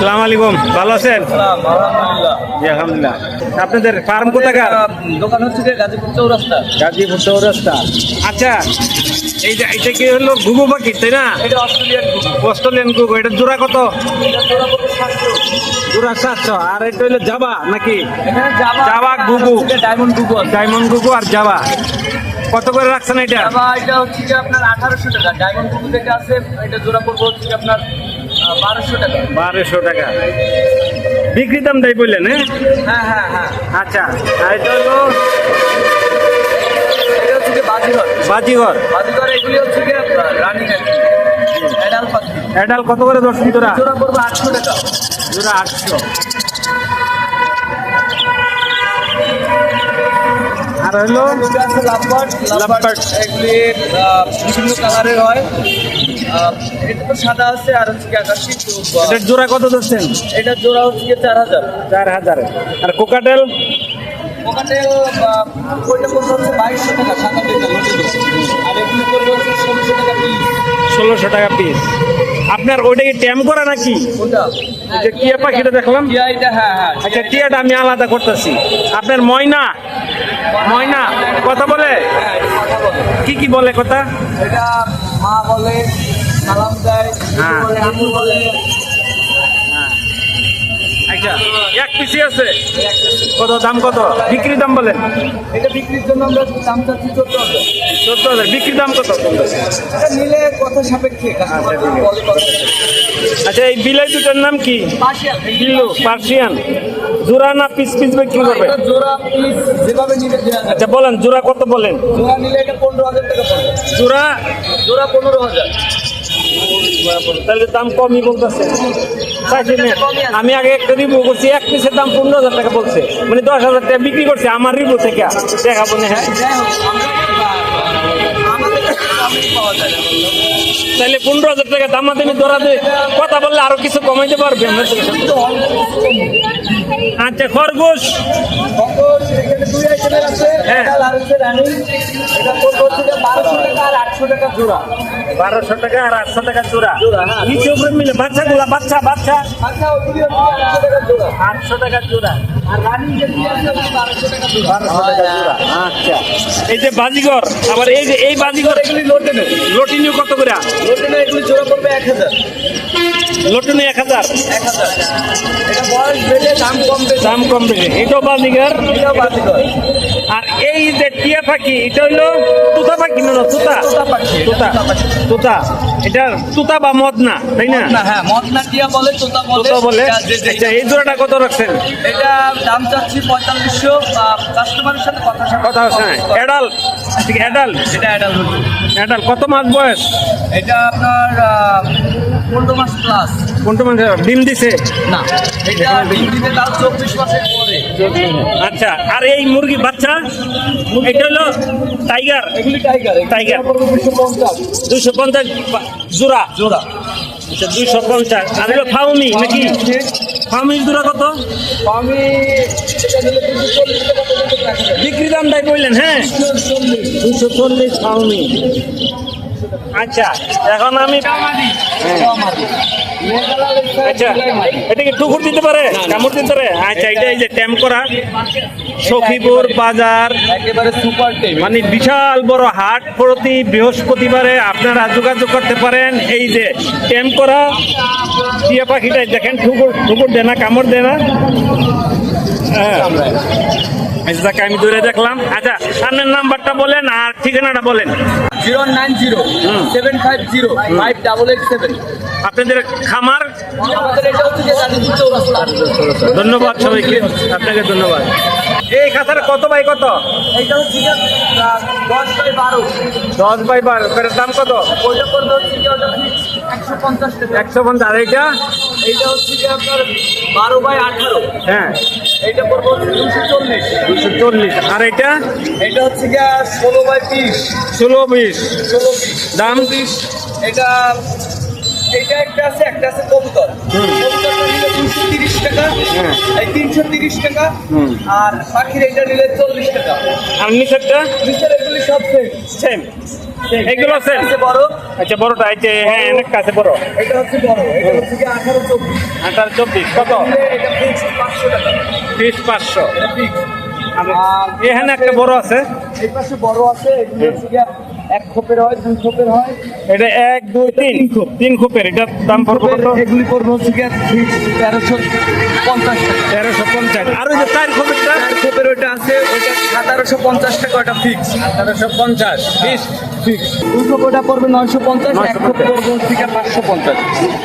সালাম আলাইকুম। ভালো আছেন? আলহামদুলিল্লাহ। আপনাদের ফার্ম কোথাকার? দোকান হচ্ছে গাজীপুর চৌরাস্তা। গাজীপুর চৌরাস্তা। আচ্ছা এই যে এটা কি হলো ঘুঘু পাখি তাই না? এটা অস্ট্রেলিয়ান অস্ট্রেলিয়ান ঘুঘু এটা জোড়া কত? এটা জোড়া সাতশো। আর এটা হলো জাবা নাকি? জাবা ঘুঘু। ডায়মন্ড ঘুঘু ডায়মন্ড ঘুঘু আর জাবা। কত করে রাখছেন এটা? এটা হচ্ছে যে আপনার আঠারোশো টাকা। ডায়মন্ড ঘুঘু থেকে আছে এটা জোড়া পড়বে হচ্ছে আপনার বারোশো টাকা। বিক্রি দাম তাই বললেন হ্যাঁ? হ্যাঁ হ্যাঁ হ্যাঁ। আচ্ছা আর এটা হলো বাজিঘর? বাজিঘর। বাজিঘর এগুলি হচ্ছে যে রানিং অ্যাডাল কত করে দর্শন জোড়া পড়বে আটশো টাকা। জোড়া আটশো। হলো এটা আছে লাভবার্ড লাভবার্ড এগুলি বিভিন্ন কালারের হয় এটা তো সাদা আছে আর হচ্ছে আকাশি এটার জোড়া কত দর্শন এটা জোড়া হচ্ছে চার হাজার। চার হাজার। আর কোকাটেল? ওখানে ওইটা করবে হচ্ছে বাইশশো টাকা সাদা আর এগুলি করবে হচ্ছে ষোলোশো টাকা পিস ষোলোশো টাকা পিস আপনার ওইটা কি ট্যাম করা নাকি? টিয়া পাখিটা দেখলাম। হ্যাঁ হ্যাঁ আচ্ছা টিয়াটা আমি আলাদা করতেছি। আপনার ময়না? ময়না কথা বলে হ্যাঁ কি কি বলে কথা এটা মা বলে সালাম দেয় হ্যাঁ। বলে আম্মু বলে আচ্ছা এক পিসি আছে। কত দাম কত? বিক্রি দাম বলেন। এটা বিক্রির জন্য আমরা দাম চাচ্ছি চোদ্দ হাজার। চোদ্দ হাজার বিক্রি দাম কত? এটা নিলে কথা সাপেক্ষে আচ্ছা, আচ্ছা এই বিলাই দুটার নাম কি? বিল্লু পার্সিয়ান। জোড়া না পিস পিস বিক্রি করবে? আচ্ছা বলেন জোড়া কত বলেন? জোড়া নিলে এটা পনেরো হাজার টাকা জোড়া? জোড়া পনেরো হাজার। তাহলে দাম কমই বলতেছে। আমি আগে একটা রিভিউ করছি, এক পিসের দাম পনেরো হাজার টাকা বলছে। মানে দশ হাজার টাকা বিক্রি করছে আমার রিভিউ থেকে। দেখাবো না হ্যাঁ। আমরা তাহলে পনেরো হাজার টাকা দাম আমি ধরা দে কথা বললে আরও কিছু কমাইতে পারবে। অল্প আচ্ছা খরগোশ। খরগোশ এখানে দুই আইটেমের আছে। হ্যাঁ। করব বারোশো টাকা আর আটশো টাকা জোড়া। বারোশো টাকা আর আটশো টাকা জোড়া। জোড়া, হ্যাঁ। নিচে উপরে মিলে বাচ্চাগুলা বাচ্চা বাচ্চা। আচ্ছা আটশো টাকা জোড়া। টাকা জোড়া। আচ্ছা। এই যে বাজিগর আবার এই যে এই বাজিঘর এগুলি লোটে নেই। লটিনিও কত করে লোটে নেই এগুলি জোড়া পড়বে এক হাজার। লটনি এক হাজার। দাম কম বেশি এটাও আর এই যে টিয়া পাখি এটা হইল তুতা পাখি না তুতা? তোতা তুতা। তুতা এটা তুতা বা মদ না তাই না? হ্যাঁ মদনা টিয়া বলে তোতা বলে। তুতা আচ্ছা এই জোড়াটা কত রাখছেন? এটা দাম চাচ্ছি পঁয়তাল্লিশশো কাস্টমারের সাথে কথা কথা হচ্ছে হ্যাঁ এডাল ঠিক এডাল এটা অ্যাডাল হচ্ছে কত মাস বয়স? এটা আপনার পনেরো মাস প্লাস কোনটা মানে ডিম দিছে? না এটা ডিগ্রিতে তাও চব্বিশ মাসের পরে। আচ্ছা আর এই মুরগি বাচ্চা? এটা হলো টাইগার এগুলি টাইগার টাইগার। দুশো পঞ্চাশ। দুইশো পঞ্চাশ জোড়া? জোড়া। আচ্ছা দুইশো পঞ্চাশ। আর হলো ফাউমি নাকি? ফাউমি জোড়া কত? দুশো যাবে। বিক্রি দাম তাই বললেন হ্যাঁ? দুশো চল্লিশ ফাউমি। আচ্ছা এখন আমি আচ্ছা এটা কি টুকুর দিতে পারে? কামড় দিতে পারে? আচ্ছা এটা এই যে ট্যাম করা। সখীপুর বাজার। মানে বিশাল বড় হাট। প্রতি বৃহস্পতিবারে আপনারা যোগাযোগ করতে পারেন। এই যে ট্যাম করা, টিয়া পাখিটাই দেখেন ঠুকুর ঠুকুর দেনা, কামড় দেনা। হ্যাঁ। এই যাকে, আমি দূরে দেখলাম। আচ্ছা সামনের নাম্বারটা বলেন আর ঠিকানাটা বলেন। Zero nine zero seven five zero five double eight seven আপনাদের খামার? ধন্যবাদ সবাইকে আপনাকে ধন্যবাদ। এই খাতার কত বাই কত? হচ্ছে দশ বাই বারো। দশ বাই বারো এটার দাম কত? ওইটা হচ্ছে একশো পঞ্চাশ টাকা। একশো পঞ্চাশ এইটা? এইটা হচ্ছে আপনার বারো বাই আঠারো। হ্যাঁ। এইটা পড়ব দুশো চল্লিশ। দুশো চল্লিশ। আর এটা? এটা হচ্ছে গিয়া ষোলো বাই তিরিশ ষোলো বিশ। ষোলো বিশ। দাম? এটা এটা একটা আছে একটা আছে কবুতর টাকা হ্যাঁ। এই তিনশো তিরিশ টাকা হুম। আর পাখির এটা নিলে চল্লিশ টাকা। আর নিচেরটা? নিচের এগুলি সব সেম এগুলো আছে আছে বড়। আচ্ছা বড়টা এই যে হ্যাঁ অনেক কাছে বড়। এটা হচ্ছে বড়। এটা হচ্ছে কি আঠারো চব্বিশ। আঠারো চব্বিশ। কত? এটা ফিক্স পাঁচশো টাকা। বিশ পাঁচশো। এখানে একটা বড় আছে। এই পাশে বড় আছে এগুলো হচ্ছে গিয়া এক খোপের হয় দুই খোপের হয়। এটা এক দুই তিন। খুব তিন খুপের এটার দাম পড়বে কত? এগুলি পড়বে হচ্ছে গিয়া তেরোশো পঞ্চাশ তেরোশো পঞ্চাশ। আর ওই যে চার খুপেরটা চার খোপের ওইটা আছে ওইটা সতেরোশো পঞ্চাশ টাকা ওটা ফিক্স তেরোশো পঞ্চাশ বিশ ফিক্স দুই খোপ ওটা পড়বে নয়শো পঞ্চাশ এক খোপ পড়বে হচ্ছে পাঁচশো পঞ্চাশ।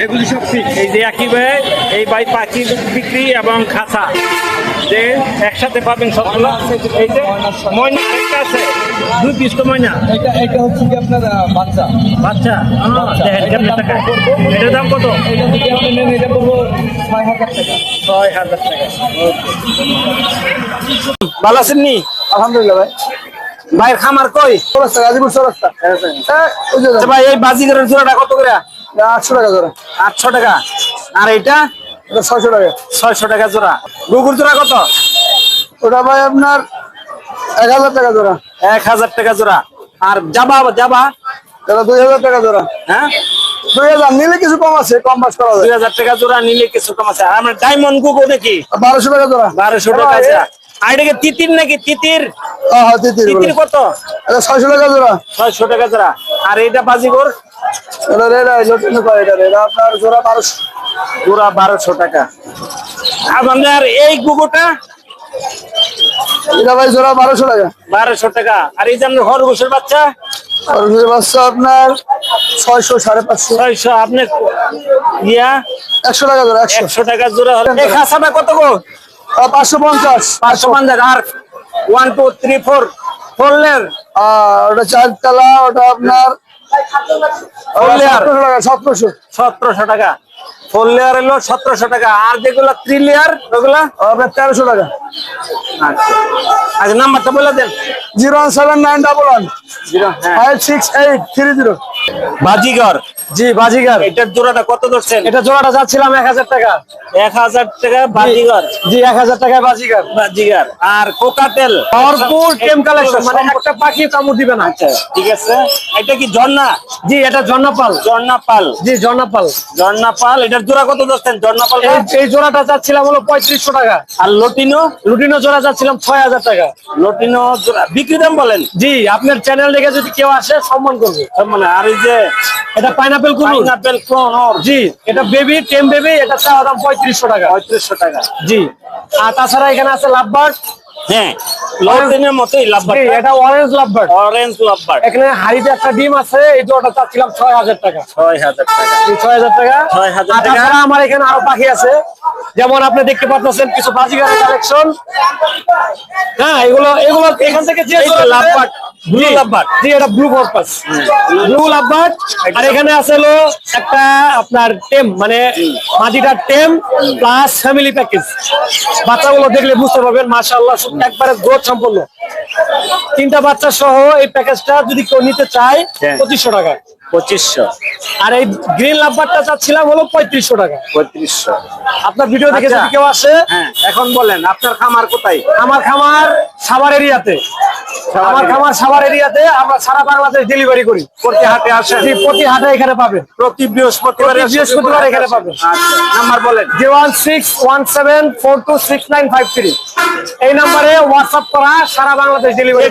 এগুলি সব ফিক্স এই যে একই ভাই এই ভাই পাখি বিক্রি এবং খাঁচা যে একসাথে পাবেন সবগুলো। এই যে ময়না একটা আছে। দুই পিস তো ময়না। এটা এটা হচ্ছে কি আপনার বাচ্চা। বাচ্চা? দেখেন কেমনে টাকা। এটার দাম কত? এটা যদি আপনি নেন এটা পড়ব ছয় হাজার টাকা। ছয় হাজার টাকা। ভালো আছেন নি? আলহামদুলিল্লাহ ভাই। ভাইয়ের খামার কই? চৌরাস্তা গাজীপুর চৌরাস্তা। আচ্ছা ভাই এই বাজিগরের জোড়াটা কত করে? আটশো টাকা জোড়া। আটশো টাকা। আর এটা এটা ছয়শো টাকা। ছয়শো টাকা জোড়া। গুগুর জোড়া কত? ওটা ভাই আপনার এক হাজার টাকা জোড়া। এক হাজার টাকা জোড়া। আর যাবা এটা দুই হাজার টাকা জোড়া। হ্যাঁ? দুই হাজার নিলে কিছু কম আছে কম বাস করা দুই হাজার টাকা জোড়া নিলে কিছু কম আছে। আর আমরা ডায়মন্ড গুগো নাকি? বারোশো টাকা জোড়া। বারোশো টাকা জোড়া। আর এটাকে তিতির নাকি? তিতির? হ্যাঁ তিতির কত? ছয়শো টাকা জোড়া। ছয়শো টাকা জোড়া। আর এটা বাজিগর? এটা এটা আপনার জোড়া বারোশো। জোড়া বারোশো টাকা। আপনার এই গুগোটা? এটা ভাই জোড়া বারোশো টাকা। বারোশো টাকা। আর এই যে আপনার খরগোশের বাচ্চা? আপনার ছয়শো সাড়ে পাঁচশো। ছয়শো আপনি ইয়া? একশো টাকা জোড়া একশো। টাকা জোড়া হলে এই খাসাটা কত গো? পাঁচশো পঞ্চাশ। পাঁচশো পঞ্চাশ আর one two three four four layer আর ওটা চারতলা ওটা আপনার সতেরোশো টাকা সতেরোশো সতেরোশো টাকা। ফোর লেয়ার এলো সতেরোশো টাকা। আর যেগুলো থ্রি লেয়ার ওগুলা? আপনার তেরোশো টাকা। আচ্ছা। আচ্ছা নাম্বারটা বলে দেন। Zero seven nine double one. Zero হ্যাঁ। Five six eight three zero. বাজিগর। জি বাজিগার। এটার জোড়াটা কত ধরছেন? এটা জোড়াটা যাচ্ছিলাম এক হাজার টাকা। এক হাজার টাকা বাজিগর। জি এক হাজার টাকায় বাজিগার। বাজিগার। আর কোকাটেল। ভরপুর টেম কালেকশন মানে একটা পাখি কামড় দিবে না। আচ্ছা ঠিক আছে। এটা কি ঝর্ণা? জি এটা ঝর্ণা পাল জি ঝর্ণা পাল এটার জোড়া কত ধরছেন? ঝর্ণা পাল এই জোড়াটা যাচ্ছিলাম হলো পঁয়ত্রিশশো টাকা। আর লটিনো? লুটিনো জোড়া যাচ্ছিলাম ছয় হাজার টাকা। লটিনো জোড়া। বিক্রি দাম বলেন? জি আপনার চ্যানেল দেখে যদি কেউ আসে সম্মান করবে। মানে আর এই যে এটা পাইনাপেল কুলু পাইনাপেল ওর জি এটা বেবি টেম বেবি এটা চাওয়া দাম পঁয়ত্রিশশো টাকা। পঁয়ত্রিশশো টাকা। জি আর তাছাড়া এখানে আছে লাভবার্ড। হ্যাঁ লটিনের মতোই লাভবার জি এটা অরেঞ্জ লাভবার্ড। অরেঞ্জ লাভবার এখানে হাড়িতে একটা ডিম আছে এই জোড়াটা চাচ্ছিলাম ছয় হাজার টাকা। ছয় হাজার টাকা। এই ছয় হাজার টাকা। 6,000 টাকা। আমার এখানে আরও পাখি আছে। যেমন আপনি দেখতে পাচ্ছেন কিছু বাজিগারের কালেকশন হ্যাঁ এগুলো এগুলো এখান থেকে যে লাভবার্ড, জি, লাভবার্ড। জি এটা ব্লু পারপাস ব্লু লাভবার্ড আর এখানে আছে হলো একটা আপনার টেম মানে মাটিটার টেম প্লাস ফ্যামিলি প্যাকেজ বাচ্চাগুলো দেখলে বুঝতে পারবেন মাশাআল্লাহ একবারে গ্রোথ সম্পন্ন। তিনটা বাচ্চা সহ এই প্যাকেজটা যদি কেউ নিতে চায় হ্যাঁ। পঁচিশশো টাকা। পঁচিশশো। আর এই গ্রিন লাভবারটা চাচ্ছিলাম হলো পঁয়ত্রিশশো টাকা। পঁয়ত্রিশশো। আপনার ভিডিও দেখে আচ্ছা। যদি কেউ আসে হ্যাঁ। এখন বলেন আপনার খামার কোথায়? আমার খামার সাভার এরিয়াতে। আমার খামার সাভার এরিয়াতে আমরা সারা বাংলাদেশ ডেলিভারি করি। প্রতি হাটে প্রতি হাটে এখানে পাবেন। প্রতি বৃহস্পতিবার প্রতি বৃহস্পতিবার এখানে পাবেন। আচ্ছা নাম্বার বলেন। Zero one six one seven four two six nine five three. এই নাম্বারে হোয়াটসঅ্যাপ করা সারা বাংলাদেশ ডেলিভারি